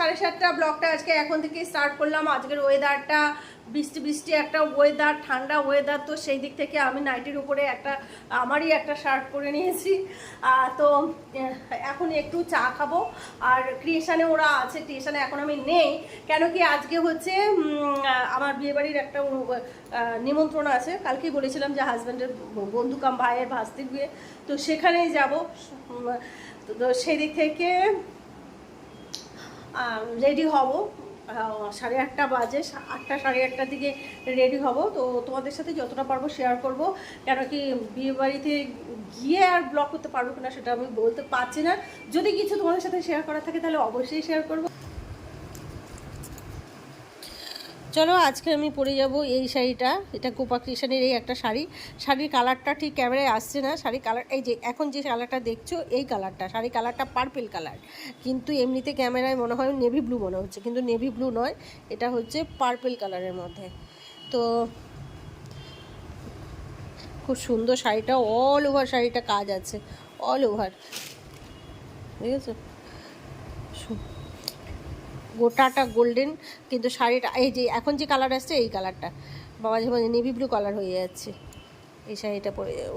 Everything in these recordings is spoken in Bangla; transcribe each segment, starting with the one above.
সাড়ে সাতটা ব্লগটা আজকে এখন থেকে স্টার্ট করলাম। আজকের ওয়েদারটা বৃষ্টি বৃষ্টি, একটা ওয়েদার ঠান্ডা ওয়েদার তো সেই দিক থেকে আমি নাইটির উপরে একটা, আমারই একটা শার্ট পরে নিয়েছি। তো এখন একটু চা খাব। আর ক্রিয়েশনে ওরা আছে ক্রিয়েশনে এখন আমি নেই। কেন কি আজকে হচ্ছে আমার বিয়েবাড়ির একটা নিমন্ত্রণ আছে। কালকেই বলেছিলাম যে হাজব্যান্ডের বন্ধু কাম ভাইয়ের ভাস্তির বিয়ে। তো সেখানেই যাব। তো সেই দিক থেকে রেডি হব। সাড়ে আটটা বাজে আটটা, সাড়ে আটটার দিকে রেডি হব। তো তোমাদের সাথে যতটা পারব শেয়ার করব। কেন কি বিয়েবাড়িতে গিয়ে আর ব্লগ করতে পারব কিনা সেটা আমি বলতে পারছি না। যদি কিছু তোমাদের সাথে শেয়ার করা থাকে তাহলে অবশ্যই শেয়ার করব। চলো আজকে আমি পরে যাব এই শাড়িটা। এটা কোপা কৃষ্ণের এই একটা শাড়ি। শাড়ির কালারটা ঠিক ক্যামেরায় আসছে না। শাড়ির কালার এই যে এখন যে কালারটা দেখছ, এই কালারটা। শাড়ির কালারটা পার্পেল কালার কিন্তু এমনিতে ক্যামেরায় মনে হয় নেভি ব্লু মনে হচ্ছে। কিন্তু নেভি ব্লু নয়, এটা হচ্ছে পার্পেল কালারের মধ্যে। তো খুব সুন্দর শাড়িটা। অল ওভার শাড়িটা কাজ আছে। অল ওভার ঠিক আছে গোটাটা গোল্ডেন, কিন্তু শাড়িটা, এই যে এখন যে কালার আসছে, এই কালারটা। বাবা মাঝে নেভি ব্লু কালার হয়ে যাচ্ছে। এই শাড়িটা পরে যাব।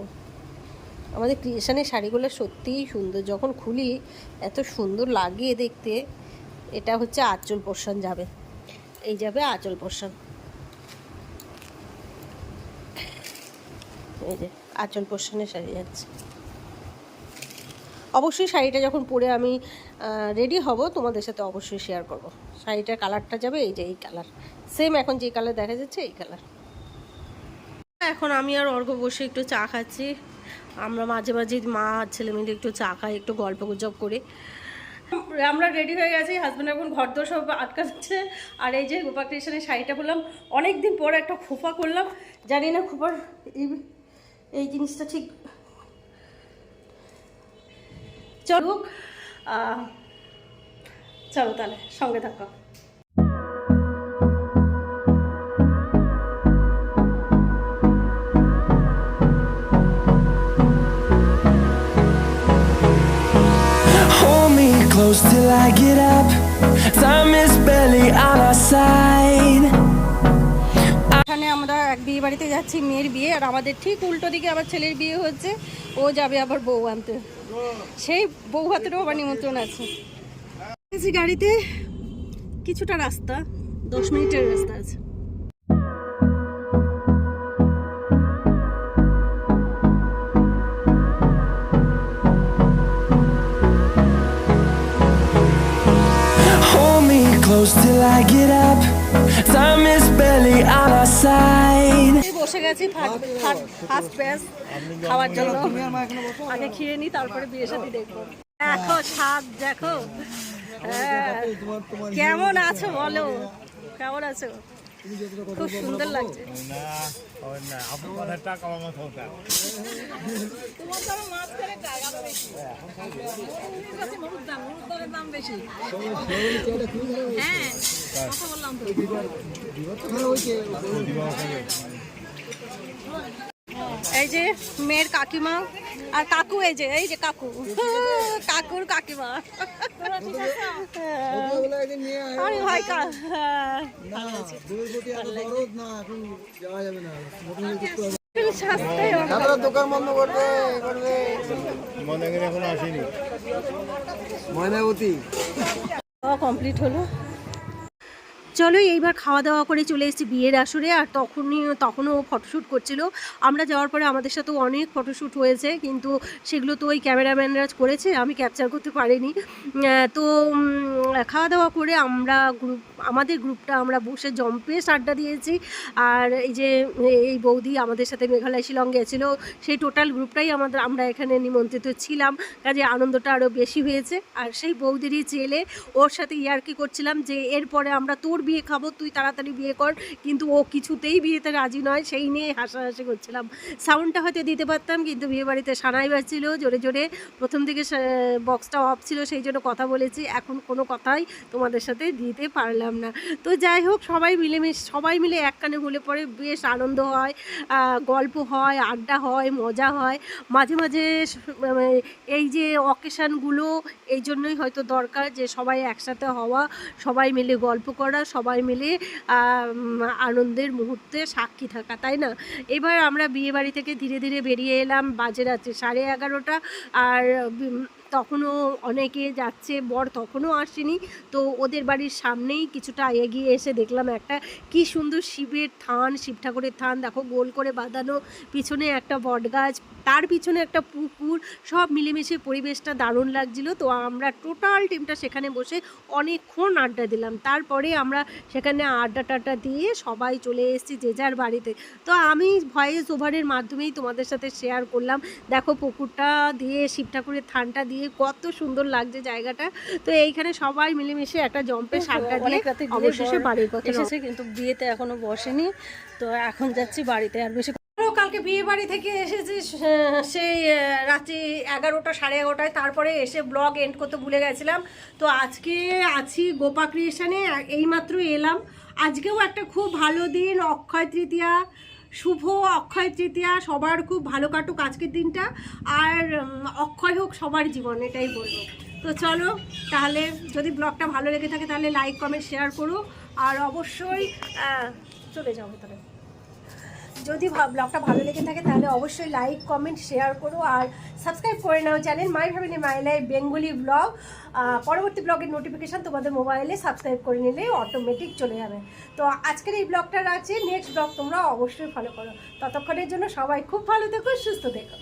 আমাদের ক্রিয়েশনের শাড়িগুলো সত্যিই সুন্দর। যখন খুলি, এত সুন্দর লাগে দেখতে। এটা হচ্ছে আঁচল পোর্শন যাবে। এই যাবে আঁচল পোর্শন এই যে আঁচল পোর্শনের শাড়ি যাচ্ছে। অবশ্যই শাড়িটা যখন পরে আমি রেডি হব, তোমাদের সাথে অবশ্যই শেয়ার করব। শাড়িটার কালারটা যাবে, এই যে এই কালার সেম এখন যে কালার দেখা যাচ্ছে, এই কালার এখন আমি আর অর্ঘ বসে একটু চা খাচ্ছি। আমরা মাঝে মাঝে মা ছেলে মিলে একটু চা খাই, একটু গল্প গুজব করে। আমরা রেডি হয়ে গেছি হাজব্যান্ড এখন ঘর দোর সব আটকাচ্ছে। আর এই যে গোপা কৃষ্ণের শাড়িটা বললাম অনেক দিন পর একটা খোপা করলাম। জানি না খোপার এই এই জিনিসটা ঠিক চলুক আহ, চলো তাহলে সঙ্গে থাকো close till I get up. Time is barely on our side. এখানে আমরা এক বিয়ে বাড়িতে যাচ্ছি মেয়ের বিয়ে আর আমাদের ঠিক উল্টো দিকে আবার ছেলের বিয়ে হচ্ছে ও যাবে আবার বউ আনতে সেই বউ হাতেরও আবার নিমন্ত্রণ আছে। গাড়িতে কিছুটা রাস্তা দশ মিনিটের রাস্তা আছে। Close till I get up. Time is barely on our side. বসে গেছি ফার্স্ট ব্যাচ খাওয়ার জন্য আগে খেয়ে নি, তারপরে বিয়ে সাথে দেখব দেখো স্বাদ দেখো হ্যাঁ। কেমন আছো বলো কেমন আছো খুব সুন্দর লাগছে। না হয় কথা আমার হোতা এই যে মেয়ের কাকিমা আর কাকু এই যে এই যে কাকু। কাকুর কাকিমা। কা হ্যাঁ, সাজতে হবে। দোকান বন্ধ করবে করবে। মনে এখন আসেনি। ময়নাবতী কমপ্লিট হলো। চলো এইবার খাওয়া দাওয়া করে চলে এসেছি বিয়ের আসরে আর তখনই, তখনও ফটোশ্যুট করছিল। আমরা যাওয়ার পরে আমাদের সাথেও অনেক ফটোশ্যুট হয়েছে, কিন্তু সেগুলো তো ওই ক্যামেরাম্যানরা করেছে, আমি ক্যাপচার করতে পারিনি। তো খাওয়া দাওয়া করে আমরা গ্রুপ আমাদের গ্রুপটা আমরা বসে জম্পেশ আড্ডা দিয়েছি। আর এই যে, এই বৌদি আমাদের সাথে মেঘালয় শিলং গেছিল, সেই টোটাল গ্রুপটাই আমাদের, আমরা এখানে নিমন্ত্রিত ছিলাম। কাজে আনন্দটা আরও বেশি হয়েছে। আর সেই বৌদিরই ছেলে, ওর সাথে ইয়ার্কি করছিলাম যে, এরপরে আমরা তোর বিয়ে খাব, তুই তাড়াতাড়ি বিয়ে কর। কিন্তু ও কিছুতেই বিয়েতে রাজি নয়, সেই নিয়ে হাসাহাসি করছিলাম। সাউন্ডটা হয়তো দিতে পারতাম, কিন্তু বিয়ে বাড়িতে সানাই বাজছিল, জোরে জোরে প্রথম থেকে বক্সটা অফ ছিল, সেই জন্য কথা বলেছি। এখন কোনো কথাই তোমাদের সাথে দিতে পারলাম না। তো যাই হোক, সবাই মিলেমিশে, সবাই মিলে এক কানে হলে পরে বেশ আনন্দ হয় গল্প হয়, আড্ডা হয়, মজা হয়। মাঝে মাঝে মানে এই যে অকেশানগুলো এই জন্যই হয়তো দরকার যে সবাই একসাথে হওয়া, সবাই মিলে গল্প করা সবাই মিলে আনন্দের মুহূর্তে সাক্ষী থাকা, তাই না? এবার আমরা বিয়ে বাড়ি থেকে ধীরে ধীরে বেরিয়ে এলাম, বাজে রাত্রি সাড়ে এগারোটা, আর তখনও অনেকে যাচ্ছে, বর তখনও আসেনি, তো ওদের বাড়ির সামনেই কিছুটা এগিয়ে এসে দেখলাম একটা কি সুন্দর শিবের থান, শিব ঠাকুরের থান, দেখো গোল করে বাঁধানো, পিছনে একটা বটগাছ তার পিছনে একটা পুকুর সব মিলেমিশে পরিবেশটা দারুণ লাগছিল। তো আমরা টোটাল টিমটা সেখানে বসে অনেকক্ষণ আড্ডা দিলাম। তারপরে আমরা সেখানে আড্ডা টাড্ডা দিয়ে সবাই চলে এসেছি যে যার বাড়িতে। তো আমি ভয়েস ওভারের মাধ্যমেই তোমাদের সাথে শেয়ার করলাম। দেখো পুকুরটা দিয়ে শিব ঠাকুরের থানটা দিয়ে কত সুন্দর লাগছে জায়গাটা। তো এইখানে সবাই মিলেমিশে একটা জম্পের সাড্ডা দিয়ে অবশেষে বাড়ির কথা এসেছে কিন্তু বিয়েতে এখনও বসেনি। তো এখন যাচ্ছি বাড়িতে। আর বেশি বিয়ে বাড়ি থেকে এসেছি সেই রাত্রি এগারোটা, সাড়ে এগারোটায়। তারপরে এসে ব্লগ এন্ড করতে ভুলে গেছিলাম। তো আজকে আছি গোপা ক্রিয়েশনে এইমাত্র এলাম। আজকেও একটা খুব ভালো দিন, অক্ষয় তৃতীয়া। শুভ অক্ষয় তৃতীয়া, সবার খুব ভালো কাটুক আজকের দিনটা। আর অক্ষয় হোক সবার জীবন, এটাই বলব। তো চলো, তাহলে যদি ব্লগটা ভালো লেগে থাকে, তাহলে লাইক কমেন্ট শেয়ার করো। আর অবশ্যই চলে যাব তাহলে। যদি ব্লগটা ভালো লেগে থাকে, তাহলে অবশ্যই লাইক কমেন্ট শেয়ার করো আর সাবস্ক্রাইব করে নাও চ্যানেল মাই ভাবিনি মাই লাইফ বেঙ্গলি ব্লগ পরবর্তী ব্লগের নোটিফিকেশান তোমাদের মোবাইলে সাবস্ক্রাইব করে নিলে অটোমেটিক চলে যাবে। তো আজকের এই ব্লগটা আছে নেক্সট ব্লগ তোমরা অবশ্যই ফলো করো। ততক্ষণের জন্য সবাই খুব ভালো থেকো, সুস্থ থেকো।